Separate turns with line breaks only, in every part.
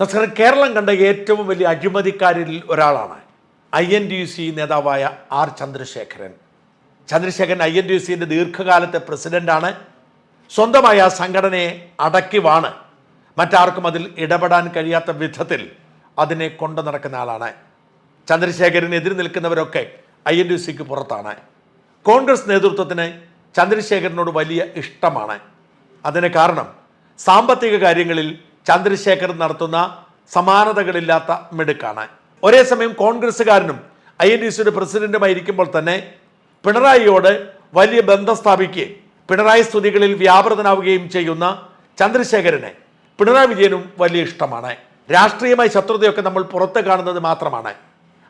നമസ്കാരം കേരളം കണ്ട ഏറ്റവും വലിയ അഴിമതിക്കാരിൽ ഒരാളാണ് ഐ എൻ ഡി സി നേതാവായ R Chandrasekharan. Chandrasekharan I N D സിന്റെ ദീർഘകാലത്തെ പ്രസിഡന്റാണ് സ്വന്തമായ ആ സംഘടനയെ അടക്കി വാണ് മറ്റാർക്കും അതിൽ ഇടപെടാൻ കഴിയാത്ത വിധത്തിൽ അതിനെ കൊണ്ടു നടക്കുന്ന ആളാണ്. ചന്ദ്രശേഖരനെതിരെ നിൽക്കുന്നവരൊക്കെ ഐ എൻ ഡി സിക്ക് പുറത്താണ്. കോൺഗ്രസ് നേതൃത്വത്തിന് ചന്ദ്രശേഖരനോട് വലിയ ഇഷ്ടമാണ്. അതിന് കാരണം സാമ്പത്തിക കാര്യങ്ങളിൽ ചന്ദ്രശേഖർ നടത്തുന്ന സമാനതകളില്ലാത്ത മിടുക്കാണ്. ഒരേ സമയം കോൺഗ്രസ്സുകാരനും ഐ എൻ ഡി സിയുടെ പ്രസിഡന്റുമായിരിക്കുമ്പോൾ തന്നെ പിണറായിയോട് വലിയ ബന്ധം സ്ഥാപിക്കുകയും പിണറായി സ്തുതികളിൽ വ്യാപൃതനാവുകയും ചെയ്യുന്ന ചന്ദ്രശേഖരനെ പിണറായി വിജയനും വലിയ ഇഷ്ടമാണ്. രാഷ്ട്രീയമായ ശത്രുതയൊക്കെ നമ്മൾ പുറത്ത് കാണുന്നത് മാത്രമാണ്.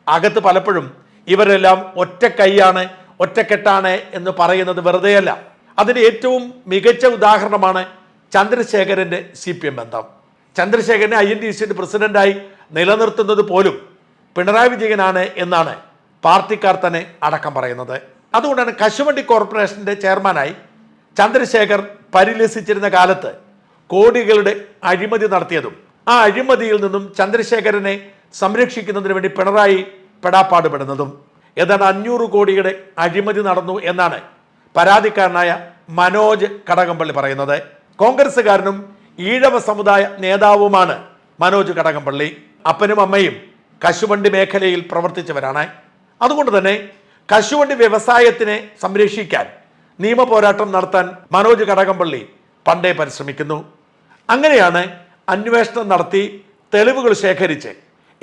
അകത്ത് പലപ്പോഴും ഇവരെല്ലാം ഒറ്റ കൈയാണ് ഒറ്റക്കെട്ടാണ് എന്ന് പറയുന്നത് വെറുതെയല്ല. അതിന് ഏറ്റവും മികച്ച ഉദാഹരണമാണ് ചന്ദ്രശേഖരന്റെ സി പി എം ബന്ധം. ചന്ദ്രശേഖരനെ ഐ എൻ ഡി സിയുടെ പ്രസിഡന്റായി നിലനിർത്തുന്നത് പോലും പിണറായി വിജയനാണ് എന്നാണ് പാർട്ടിക്കാർ തന്നെ അടക്കം പറയുന്നത്. അതുകൊണ്ടാണ് കശുവണ്ടി കോർപ്പറേഷന്റെ ചെയർമാനായി ചന്ദ്രശേഖർ പരിലസിച്ചിരുന്ന കാലത്ത് കോടികളുടെ അഴിമതി നടത്തിയതും ആ അഴിമതിയിൽ നിന്നും ചന്ദ്രശേഖരനെ സംരക്ഷിക്കുന്നതിന് വേണ്ടി പിണറായി പെടാപ്പാടുപെടുന്നതും ഏതാണ്ട് അഞ്ഞൂറ് കോടിയുടെ അഴിമതി നടന്നു എന്നാണ് പരാതിക്കാരനായ മനോജ് കടകംപള്ളി പറയുന്നത്. കോൺഗ്രസ്സുകാരനും ഈഴവ സമുദായ നേതാവുമാണ് മനോജ് കടകംപള്ളി. അപ്പനും അമ്മയും കശുവണ്ടി മേഖലയിൽ പ്രവർത്തിച്ചവരാണ്. അതുകൊണ്ട് തന്നെ കശുവണ്ടി വ്യവസായത്തിനെ സംരക്ഷിക്കാൻ നിയമ പോരാട്ടം നടത്താൻ മനോജ് കടകംപള്ളി പണ്ടേ പരിശ്രമിക്കുന്നു. അങ്ങനെയാണ് അന്വേഷണം നടത്തി തെളിവുകൾ ശേഖരിച്ച്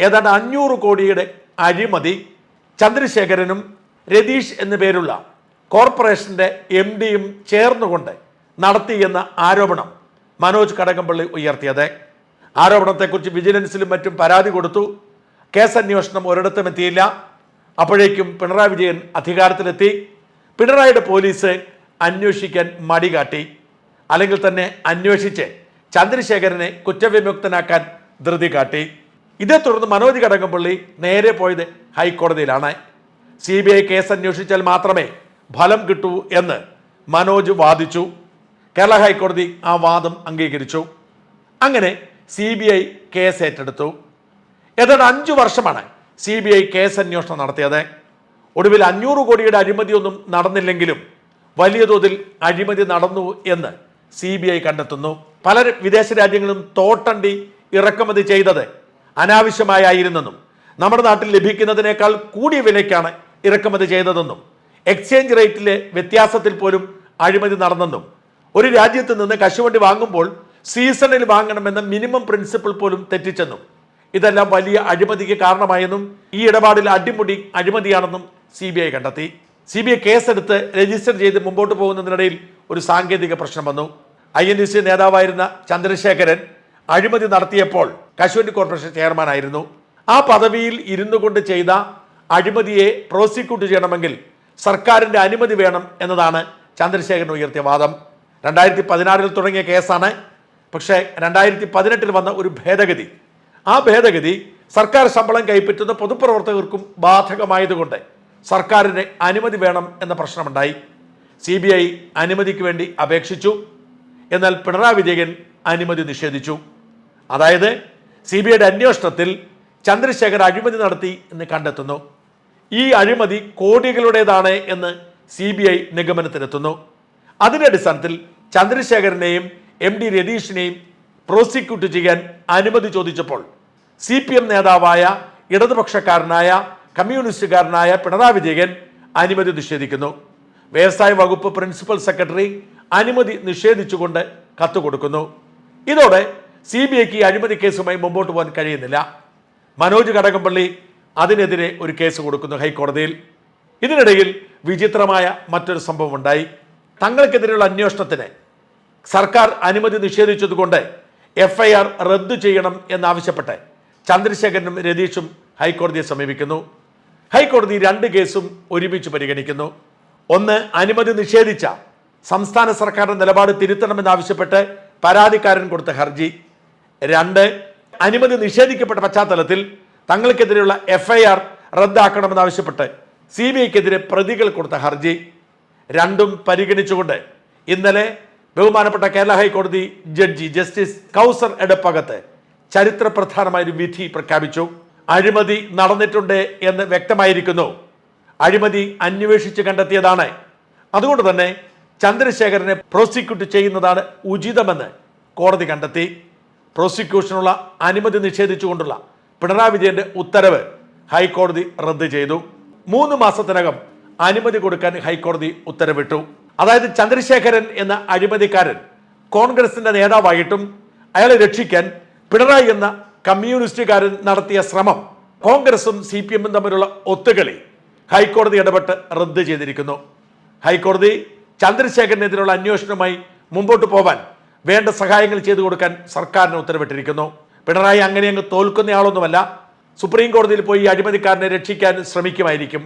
ഏതാണ്ട് അഞ്ഞൂറ് കോടിയുടെ അഴിമതി ചന്ദ്രശേഖരനും രതീഷ് എന്നു പേരുള്ള കോർപ്പറേഷന്റെ എം ഡിയും ചേർന്നുകൊണ്ട് നടത്തിയെന്ന ആരോപണം മനോജ് കടകംപള്ളി ഉയർത്തിയത്. ആരോപണത്തെക്കുറിച്ച് വിജിലൻസിലും മറ്റും പരാതി കൊടുത്തു. കേസ് അന്വേഷണം ഒരിടത്തും എത്തിയില്ല. അപ്പോഴേക്കും പിണറായി വിജയൻ അധികാരത്തിലെത്തി. പിണറായിയുടെ പോലീസ് അന്വേഷിക്കാൻ മടി കാട്ടി. അല്ലെങ്കിൽ തന്നെ അന്വേഷിച്ച് ചന്ദ്രശേഖരനെ കുറ്റവിമുക്തനാക്കാൻ ധൃതി കാട്ടി. ഇതേ തുടർന്ന് മനോജ് കടകംപള്ളി നേരെ പോയത് ഹൈക്കോടതിയിലാണ്. സി ബി ഐ കേസ് അന്വേഷിച്ചാൽ മാത്രമേ ഫലം കിട്ടൂ എന്ന് മനോജ് വാദിച്ചു. കേരള ഹൈക്കോടതി ആ വാദം അംഗീകരിച്ചു. അങ്ങനെ സി ബി ഐ കേസ് ഏറ്റെടുത്തു. ഏതാണ്ട് അഞ്ചു വർഷമാണ് സി ബി ഐ കേസ് അന്വേഷണം നടത്തിയത്. ഒടുവിൽ അഞ്ഞൂറ് കോടിയുടെ അഴിമതിയൊന്നും നടന്നില്ലെങ്കിലും വലിയ തോതിൽ അഴിമതി നടന്നു എന്ന് സി ബി ഐ കണ്ടെത്തുന്നു. പല വിദേശ രാജ്യങ്ങളും തോട്ടണ്ടി ഇറക്കുമതി ചെയ്തത് അനാവശ്യമായിരുന്നെന്നും നമ്മുടെ നാട്ടിൽ ലഭിക്കുന്നതിനേക്കാൾ കൂടിയ വിലയ്ക്കാണ് ഇറക്കുമതി ചെയ്തതെന്നും എക്സ്ചേഞ്ച് റേറ്റിലെ വ്യത്യാസത്തിൽ പോലും അഴിമതി നടന്നെന്നും ഒരു രാജ്യത്ത് നിന്ന് കശുവണ്ടി വാങ്ങുമ്പോൾ സീസണിൽ വാങ്ങണമെന്ന മിനിമം പ്രിൻസിപ്പിൾ പോലും തെറ്റിച്ചെന്നും ഇതെല്ലാം വലിയ അഴിമതിക്ക് കാരണമായെന്നും ഈ ഇടപാടിൽ അടിമുടി അഴിമതിയാണെന്നും സി ബി ഐ കണ്ടെത്തി. സി ബി ഐ കേസെടുത്ത് രജിസ്റ്റർ ചെയ്ത് മുമ്പോട്ട് പോകുന്നതിനിടയിൽ ഒരു സാങ്കേതിക പ്രശ്നം വന്നു. ഐ എൻ ഡി സി നേതാവായിരുന്ന ചന്ദ്രശേഖരൻ അഴിമതി നടത്തിയപ്പോൾ കശുവണ്ടി കോർപ്പറേഷൻ ചെയർമാനായിരുന്നു ആ പദവിയിൽ ഇരുന്നു കൊണ്ട് ചെയ്ത അഴിമതിയെ പ്രോസിക്യൂട്ട് ചെയ്യണമെങ്കിൽ സർക്കാരിന്റെ അനുമതി വേണം എന്നതാണ് ചന്ദ്രശേഖരൻ ഉയർത്തിയ വാദം. രണ്ടായിരത്തി പതിനാറിൽ തുടങ്ങിയ കേസാണ്. പക്ഷേ രണ്ടായിരത്തി പതിനെട്ടിൽ വന്ന ഒരു ഭേദഗതി. ആ ഭേദഗതി സർക്കാർ ശമ്പളം കൈപ്പറ്റുന്ന പൊതുപ്രവർത്തകർക്കും ബാധകമായതുകൊണ്ട് സർക്കാരിന് അനുമതി വേണം എന്ന പ്രശ്നമുണ്ടായി. സി ബി ഐ അനുമതിക്ക് വേണ്ടി അപേക്ഷിച്ചു. എന്നാൽ പിണറായി വിജയൻ അനുമതി നിഷേധിച്ചു. അതായത് സി ബി ഐയുടെ അന്വേഷണത്തിൽ ചന്ദ്രശേഖർ അഴിമതി നടത്തി എന്ന് കണ്ടെത്തുന്നു. ഈ അഴിമതി കോടികളുടേതാണ് എന്ന് സി ബി ഐ നിഗമനത്തിലെത്തുന്നു. അതിന്റെ അടിസ്ഥാനത്തിൽ ചന്ദ്രശേഖരനെയും എം ഡി രതീഷിനെയും പ്രോസിക്യൂട്ട് ചെയ്യാൻ അനുമതി ചോദിച്ചപ്പോൾ സി പി എം നേതാവായ ഇടതുപക്ഷക്കാരനായ കമ്മ്യൂണിസ്റ്റുകാരനായ പിണറായി വിജയൻ അനുമതി നിഷേധിക്കുന്നു. വ്യവസായ വകുപ്പ് പ്രിൻസിപ്പൽ സെക്രട്ടറി അനുമതി നിഷേധിച്ചുകൊണ്ട് കത്ത് കൊടുക്കുന്നു ഇതോടെ സി ബി ഐക്ക് ഈ അഴിമതി കേസുമായി മുമ്പോട്ട് പോകാൻ കഴിയുന്നില്ല. മനോജ് കടകംപള്ളി അതിനെതിരെ ഒരു കേസ് കൊടുക്കുന്നു ഹൈക്കോടതിയിൽ. ഇതിനിടയിൽ വിചിത്രമായ മറ്റൊരു സംഭവം ഉണ്ടായി തങ്ങൾക്കെതിരെയുള്ള അന്വേഷണത്തിന് സർക്കാർ അനുമതി നിഷേധിച്ചതുകൊണ്ട് എഫ് ഐ ആർ റദ്ദു ചെയ്യണം എന്നാവശ്യപ്പെട്ട് ചന്ദ്രശേഖരനും രതീഷും ഹൈക്കോടതിയെ സമീപിക്കുന്നു. ഹൈക്കോടതി രണ്ട് കേസും ഒരുമിച്ച് പരിഗണിക്കുന്നു. ഒന്ന് അനുമതി നിഷേധിച്ച സംസ്ഥാന സർക്കാരിന്റെ നിലപാട് തിരുത്തണമെന്നാവശ്യപ്പെട്ട് പരാതിക്കാരൻ കൊടുത്ത ഹർജി. രണ്ട് അനുമതി നിഷേധിക്കപ്പെട്ട പശ്ചാത്തലത്തിൽ തങ്ങൾക്കെതിരെയുള്ള എഫ് ഐ ആർ റദ്ദാക്കണമെന്നാവശ്യപ്പെട്ട് സി ബി ഐക്കെതിരെ പ്രതികൾ കൊടുത്ത ഹർജി. രണ്ടും പരിഗണിച്ചുകൊണ്ട് ഇന്നലെ ബഹുമാനപ്പെട്ട കേരള ഹൈക്കോടതി ജഡ്ജി ജസ്റ്റിസ് കൗസർ എടപ്പകത്ത് ചരിത്രപ്രധാനമായ ഒരു വിധി പ്രഖ്യാപിച്ചു. അഴിമതി നടന്നിട്ടുണ്ട് എന്ന് വ്യക്തമായിരിക്കുന്നു. അഴിമതി അന്വേഷിച്ച് കണ്ടെത്തിയതാണ്. അതുകൊണ്ട് തന്നെ ചന്ദ്രശേഖരനെ പ്രോസിക്യൂട്ട് ചെയ്യുന്നതാണ് ഉചിതമെന്ന് കോടതി കണ്ടെത്തി. പ്രോസിക്യൂഷനുള്ള അനുമതി നിഷേധിച്ചുകൊണ്ടുള്ള പിണറായി വിജയന്റെ ഉത്തരവ് ഹൈക്കോടതി റദ്ദ് ചെയ്തു. മൂന്ന് മാസത്തിനകം അനുമതി കൊടുക്കാൻ ഹൈക്കോടതി ഉത്തരവിട്ടു. അതായത് ചന്ദ്രശേഖരൻ എന്ന അഴിമതിക്കാരൻ കോൺഗ്രസിന്റെ നേതാവായിട്ടും അയാളെ രക്ഷിക്കാൻ പിണറായി എന്ന കമ്മ്യൂണിസ്റ്റുകാരൻ നടത്തിയ ശ്രമം കോൺഗ്രസും സി പി എമ്മും തമ്മിലുള്ള ഒത്തുകളി ഹൈക്കോടതി ഇടപെട്ട് റദ്ദ് ചെയ്തിരിക്കുന്നു. ഹൈക്കോടതി ചന്ദ്രശേഖരനെതിരെയുള്ള അന്വേഷണവുമായി മുമ്പോട്ട് പോവാൻ വേണ്ട സഹായങ്ങൾ ചെയ്തു കൊടുക്കാൻ സർക്കാരിന് ഉത്തരവിട്ടിരിക്കുന്നു. പിണറായി അങ്ങനെ അങ്ങ് തോൽക്കുന്നയാളൊന്നുമല്ല സുപ്രീം കോടതിയിൽ പോയി അഴിമതിക്കാരനെ രക്ഷിക്കാൻ ശ്രമിക്കുമായിരിക്കും.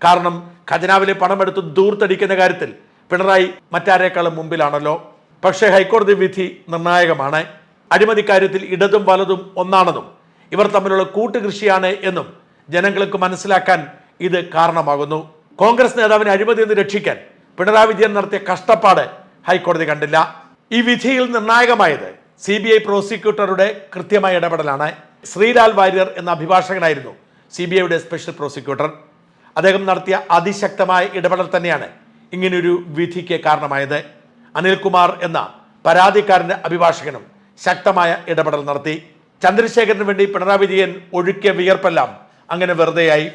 കാരണം ഖജനാവിലെ പണമെടുത്ത് ദൂർത്തടിക്കുന്ന കാര്യത്തിൽ പിണറായി മറ്റാരേക്കാളും മുമ്പിലാണല്ലോ. പക്ഷേ ഹൈക്കോടതി വിധി നിർണായകമാണ്. അഴിമതിക്കാര്യത്തിൽ ഇടതും വലതും ഒന്നാണെന്നും ഇവർ തമ്മിലുള്ള കൂട്ടുകൃഷിയാണ് എന്നും ജനങ്ങൾക്ക് മനസ്സിലാക്കാൻ ഇത് കാരണമാകുന്നു. കോൺഗ്രസ് നേതാവിനെ അഴിമതിയിൽ നിന്ന് രക്ഷിക്കാൻ പിണറായി വിജയൻ നടത്തിയ കഷ്ടപ്പാട് ഹൈക്കോടതി കണ്ടില്ല. ഈ വിധിയിൽ നിർണായകമായത് സി ബി ഐ പ്രോസിക്യൂട്ടറുടെ കൃത്യമായ ഇടപെടലാണ്. ശ്രീലാൽ വാര്യർ എന്ന അഭിഭാഷകനായിരുന്നു സി ബി ഐയുടെ സ്പെഷ്യൽ പ്രോസിക്യൂട്ടർ. അദ്ദേഹം നടത്തിയ അതിശക്തമായ ഇടപെടൽ തന്നെയാണ് ഇങ്ങനൊരു വിധിക്ക് കാരണമായത് അനിൽകുമാർ എന്ന പരാതിക്കാരന്റെ അഭിഭാഷകനും ശക്തമായ ഇടപെടൽ നടത്തി. ചന്ദ്രശേഖരന് വേണ്ടി പിണറായി വിജയൻ ഒഴുക്കിയ വിയർപ്പെല്ലാം അങ്ങനെ വെറുതെയായി.